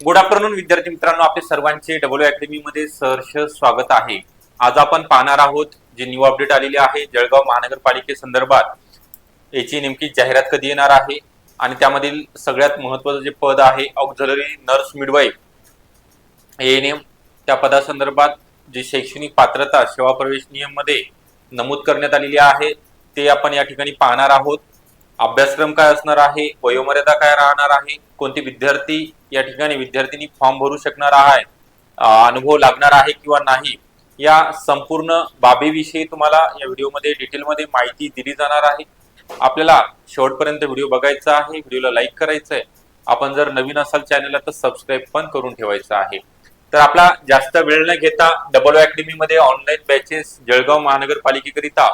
Good afternoon विद्यार्थी मित्रांनो. आपले सर्वांचे डब्ल्यू अकॅडमी मध्ये सहर्ष स्वागत आहे. आज आपण पाहणार आहोत जे न्यू अपडेट आलेले आहे जळगाव महानगरपालिकेसंदर्भात याची नेमकी जाहिरात कधी येणार आहे आणि त्यामधील सगळ्यात महत्वाचं जे पद आहे ऑक्झलरी नर्स मिडवाईफ एम त्या पदासंदर्भात जी शैक्षणिक पात्रता सेवा प्रवेश नियममध्ये नमूद करण्यात आलेली आहे ते आपण या ठिकाणी पाहणार आहोत. अभ्यासक्रम काय असणार आहे? वयोमर्यादा काय राहणार आहे? कोणते विद्यार्थी या ठिकाणी विद्यार्थ्यांनी फॉर्म भरू शकणार आहे? अनुभव लागणार आहे किंवा नाही? या संपूर्ण बाबीविषयी तुम्हाला या व्हिडिओमध्ये डिटेलमध्ये माहिती दिली जाणार आहे. आपल्याला शेवटपर्यंत व्हिडिओ बघायचा आहे व्हिडिओला लाईक करायचं आहे आपण जर नवीन असाल चॅनलला तर सबस्क्राईब पण करून ठेवायचं आहे. तर आपला जास्त वेळ न घेता डबल अकॅडमी मध्ये ऑनलाईन बॅचेस जळगाव महानगरपालिकेकरिता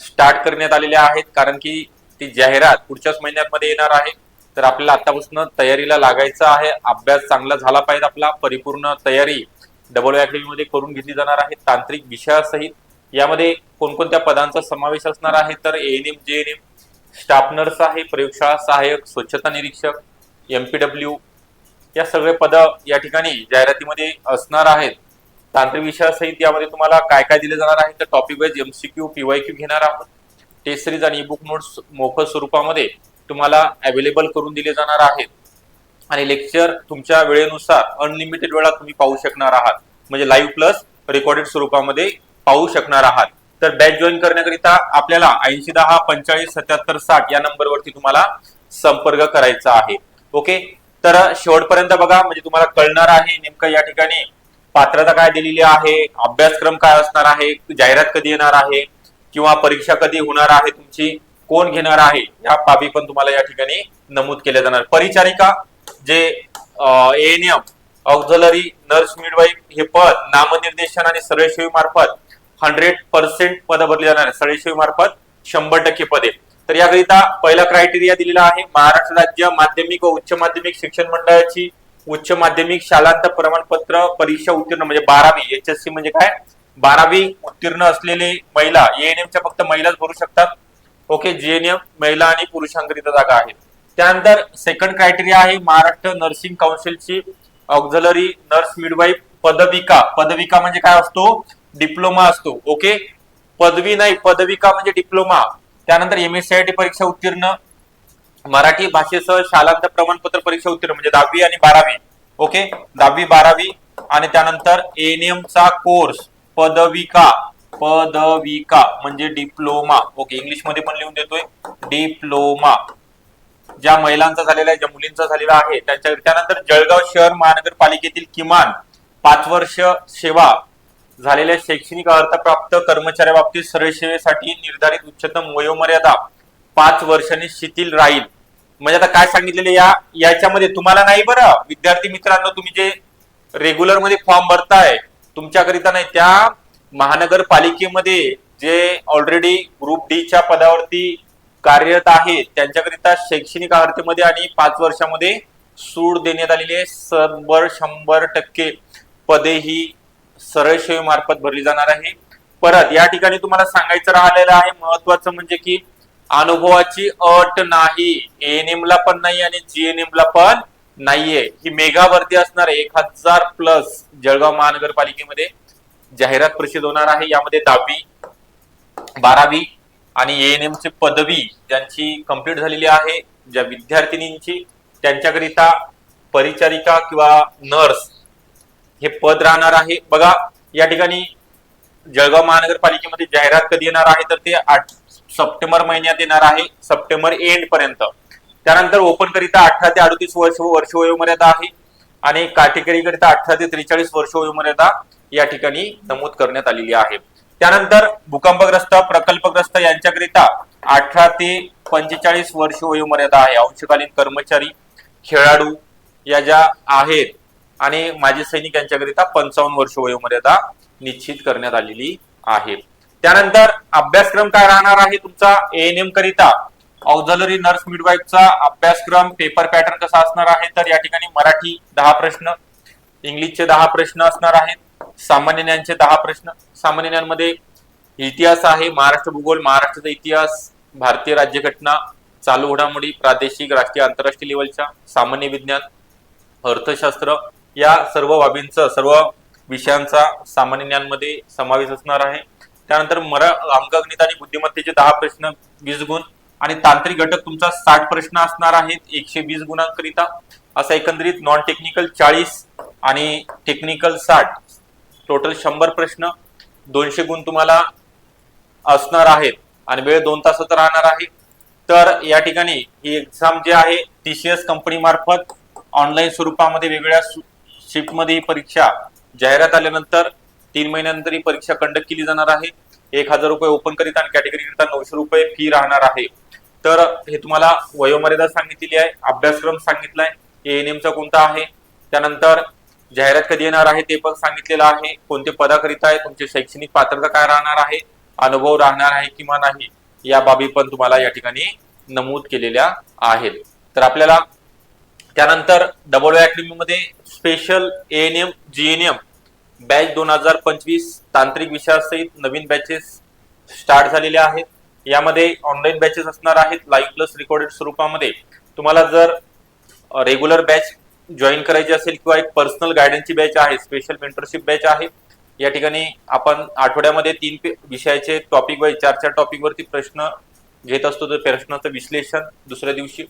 स्टार्ट करण्यात आलेल्या आहेत. कारण की ती जाहिरात पुढच्याच महिन्यामध्ये येणार आहे. तर आपल्याला आतापासून तयारीला लागायचं आहे. अभ्यास चांगला झाला पाहिजे आपला. परिपूर्ण तयारी डबल अकॅडमीमध्ये करून घेतली जाणार आहे. तांत्रिक विषयासहित. यामध्ये कोणकोणत्या पदांचा समावेश असणार आहे? तर एएनएम जेएनएम स्टाफ नर्स आहे प्रयोगशाळा सहाय्यक स्वच्छता निरीक्षक एमपीडब्ल्यू या सगळे पद या ठिकाणी जाहिरातीमध्ये असणार आहेत. तांत्रिक विषयासहित यामध्ये तुम्हाला काय काय दिले जाणार आहे? तर टॉपिक वाईज एमसीक्यू पीवायक्यू घेणार आहोत. टेस्ट सिरीज आणि बुक नोट्स मोफत स्वरूपामध्ये तुम्हाला अवेलेबल करून दिले जाणार आहेत. आणि लेक्चर तुमच्या वेळेनुसार अनलिमिटेड वेळा तुम्ही पाहू शकणार आहात. म्हणजे लाईव्ह प्लस रेकॉर्डेड स्वरूपामध्ये पाहू शकणार आहात. तर बॅच जॉईन करण्याकरिता आपल्याला ऐंशी दहा पंचेचाळीस सत्याहत्तर साठ या नंबरवरती तुम्हाला संपर्क करायचा आहे. ओके तर शेवटपर्यंत बघा म्हणजे तुम्हाला कळणार आहे नेमकं या ठिकाणी पात्रता काय दिलेली आहे अभ्यासक्रम काय असणार आहे जाहिरात कधी येणार आहे किंवा परीक्षा कधी होणार आहे तुमची कोण घेणार आहे या बाबी पण तुम्हाला या ठिकाणी नमूद केल्या जाणार. परिचारिका जे एएनएम ऑक्झलरी नर्स मिडवाईफ हे पद नामनिर्देशन आणि सरळसेवी मार्फत हंड्रेड पर्सेंट पद भरली जाणार. सरळसेवी मार्फत शंभर टक्के पदे. तर याकरिता पहिला क्रायटेरिया दिलेला आहे महाराष्ट्र राज्य माध्यमिक व उच्च माध्यमिक शिक्षण मंडळाची उच्च माध्यमिक शालांत प्रमाणपत्र परीक्षा उत्तीर्ण म्हणजे बारावी एच एस सी म्हणजे काय? बारावी उत्तीर्ण असलेले महिला एएनएमच्या फक्त महिलाच भरू शकतात. ओके जीएनएम महिला आणि पुरुषांकरिता जागा आहेत. त्यानंतर सेकंड क्रायटेरिया आहे महाराष्ट्र नर्सिंग काउन्सिलची ऑक्झलरी नर्स मिडवाईफ पदविका. पदविका म्हणजे काय असतो? डिप्लोमा असतो. ओके पदवी नाही पदविका म्हणजे डिप्लोमा त्यानंतर M S C I T परीक्षा उत्तीर्ण. मराठी भाषेसह शालांत प्रमाणपत्र परीक्षा उत्तीर्ण म्हणजे दहावी आणि बारावी. ओके दहावी बारावी आणि त्यानंतर एएनएमचा कोर्स पदविका पदविका म्हणजे डिप्लोमा. ओके इंग्लिशमध्ये पण लिहून देतोय. डिप्लोमा. ज्या महिलांचा झालेला आहे ज्या मुलींचा झालेला आहे त्यांच्या त्यानंतर जळगाव शहर महानगरपालिकेतील किमान पाच वर्ष सेवा झालेल्या शैक्षणिक अर्थप्राप्त कर्मचाऱ्या बाबतीत सरळ सेवेसाठी निर्धारित उच्चतम वयोमर्यादा पाच वर्षांनी शिथिल राहील. म्हणजे आता काय सांगितलेले या याच्यामध्ये? तुम्हाला नाही बरं? विद्यार्थी मित्रांनो तुम्ही जे रेग्युलरमध्ये फॉर्म भरताय तुमच्याकरिता नाही त्या महानगरपालिकेमध्ये जे ऑलरेडी ग्रुप डी च्या पदावरती कार्यरत आहेत त्यांच्याकरिता शैक्षणिक अर्हतेमध्ये आणि पाच वर्षामध्ये सूट देण्यात आलेली आहे. शंभर शंभर टक्के पदे ही सरळ सेवेमार्फत भरली जाणार आहे. परत या ठिकाणी तुम्हाला सांगायचं राहिलेलं आहे महत्वाचं म्हणजे की अनुभवाची अट नाही. एएनएम ला पण नाही आणि जीएनएम ला पण नाहीये. ही मेगावरती असणार एक हजार प्लस जळगाव महानगरपालिकेमध्ये जाहिरात प्रसिद्ध होणार आहे. यामध्ये दहावी बारावी आणि एएनएम ची पदवी ज्यांची कंप्लीट झालेली आहे ज्या विद्यार्थिनींची त्यांच्याकरिता परिचारिका किंवा नर्स हे पद राहणार आहे. बघा या ठिकाणी जळगाव महानगरपालिकेमध्ये जाहिरात कधी येणार आहे तर ते आठ सप्टेंबर महिन्यात येणार आहे. सप्टेंबर एंड पर्यंत. त्यानंतर ओपन करिता अठरा ते अडतीस वर्ष वर्ष वयोमर्यादा आहे आणि काटेकरी करिता अठरा ते त्रेचाळीस वर्ष वयोमर्यादा या ठिकाणी नमूद करण्यात आलेली आहे. त्यानंतर भूकंपग्रस्त प्रकल्पग्रस्त यांच्याकरिता अठरा ते पंचेचाळीस वर्ष वयोमर्यादा आहे. अंशकालीन कर्मचारी खेळाडू या ज्या आहेत आणि माजी सैनिक यांच्याकरिता पंचावन्न वर्ष वयोमर्यादा निश्चित करण्यात आलेली आहे. त्यानंतर अभ्यासक्रम काय राहणार आहे तुमचा? एएनएम करिता ऑक्झलरी नर्स मिडवाईफचा अभ्यासक्रम पेपर पॅटर्न कसा असणार आहे? तर या ठिकाणी मराठी दहा प्रश्न इंग्लिशचे दहा प्रश्न असणार आहेत सामान्य ज्ञानचे दहा प्रश्न. सामान्य ज्ञानमध्ये इतिहास आहे महाराष्ट्र भूगोल महाराष्ट्राचा इतिहास भारतीय राज्यघटना चालू घडामोडी प्रादेशिक राष्ट्रीय आंतरराष्ट्रीय लेवलच्या सामान्य विज्ञान अर्थशास्त्र या सर्व बाबींचा सर्व विषयांचा सामान्य ज्ञानमध्ये समावेश असणार आहे. त्यानंतर मरा अंकगणित आणि बुद्धिमत्तेचे दहा प्रश्न वीस गुण आणि तांत्रिक घटक तुमचा साठ प्रश्न असणार आहेत एकशे वीस गुणांकरिता. असा एकंदरीत नॉन टेक्निकल चाळीस आणि टेक्निकल साठ. टोटल शंभर प्रश्न दोनशे गुण तुम्हाला असणार आहेत. आणि वेळ दोन तासाचा राहणार आहे. तर या ठिकाणी ही एक्झाम जी आहे टीसीएस कंपनी मार्फत ऑनलाईन स्वरूपामध्ये वेगवेगळ्या शिफ्टमध्ये ही परीक्षा जाहिरात आल्यानंतर तीन महिन्यानंतर ही परीक्षा कंडक्ट केली जाणार आहे. एक हजार रुपये ओपन करीत आणि कॅटेगरी करिता नऊशे रुपये फी राहणार आहे. तर हे तुम्हाला वयोमर्यादा सांगितलेली आहे अभ्यासक्रम सांगितलाय एएनएमचा कोणता आहे त्यानंतर जाहिरात कधी येणार आहे ते पण सांगितलेलं आहे कोणते पदाकरिता आहे तुमची शैक्षणिक पात्रता काय राहणार आहे अनुभव राहणार आहे किंवा नाही या बाबी पण तुम्हाला या ठिकाणी नमूद केलेल्या आहेत. तर आपल्याला त्यानंतर डबल अकॅडमी मध्ये स्पेशल एएनएम जीएनएम बॅच दोन हजार पंचवीस तांत्रिक विषयासहित नवीन बॅचेस स्टार्ट झालेले आहेत. यामध्ये ऑनलाईन बॅचेस असणार आहेत. लाईव्ह प्लस रेकॉर्डेड स्वरूपामध्ये. तुम्हाला जर रेग्युलर बॅच जॉईन करायची असेल किंवा एक पर्सनल गायडन्सची बॅच आहे स्पेशल मेंटरशिप बॅच आहे या ठिकाणी आपण आठवड्यामध्ये तीन विषयाचे टॉपिक वाईज चार चार टॉपिकवरती प्रश्न घेत असतो. तर प्रश्नाचं विश्लेषण दुसऱ्या दिवशी.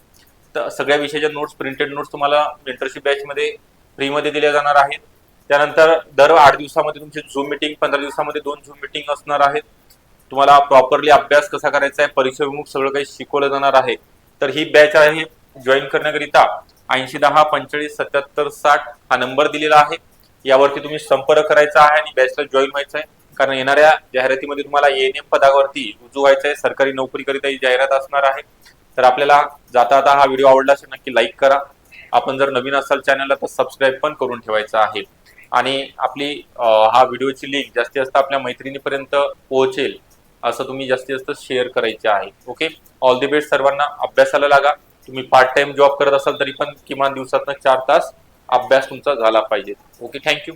तर सगळ्या विषयाच्या नोट्स प्रिंटेड नोट्स तुम्हाला मेंटरशिप बॅचमध्ये फ्रीमध्ये दिल्या जाणार आहेत. त्यानंतर दर आठ दिवसामध्ये तुमची झूम मिटिंग पंधरा दिवसामध्ये दोन झूम मिटिंग असणार आहेत. तुम्हाला प्रॉपरली अभ्यास कसा करायचा आहे परीक्षाभिमुख सगळं काही शिकवलं जाणार आहे. तर ही बॅच आहे जॉईन करण्याकरिता ऐंशी दहा पंचेचाळीस सत्याहत्तर साठ हा नंबर दिलेला आहे. यावरती तुम्ही संपर्क करायचा आहे आणि बॅचला जॉईन व्हायचं आहे. कारण येणाऱ्या जाहिरातीमध्ये तुम्हाला एएनएम पदावरती रुजू व्हायचं आहे. सरकारी नोकरीकरिता ही जाहिरात असणार आहे. तर आपल्याला जाता जाता हा व्हिडिओ आवडला असेल नक्की लाईक करा. आपण जर नवीन असाल चॅनलला तर सबस्क्राईब पण करून ठेवायचं आहे. आणि आपली हा व्हिडिओची लिंक जास्तीत जास्त आपल्या मैत्रिणीपर्यंत पोहोचेल असं तुम्ही जास्तीत जास्त शेअर करायचे आहे. ओके ऑल दी बेस्ट सर्वांना. अभ्यासाला लागा. तुम्ही पार्ट टाइम जॉब करत असाल तरी पण किमान दिवसातनं चार तास अभ्यास तुमचा झाला पाहिजे. Okay thank you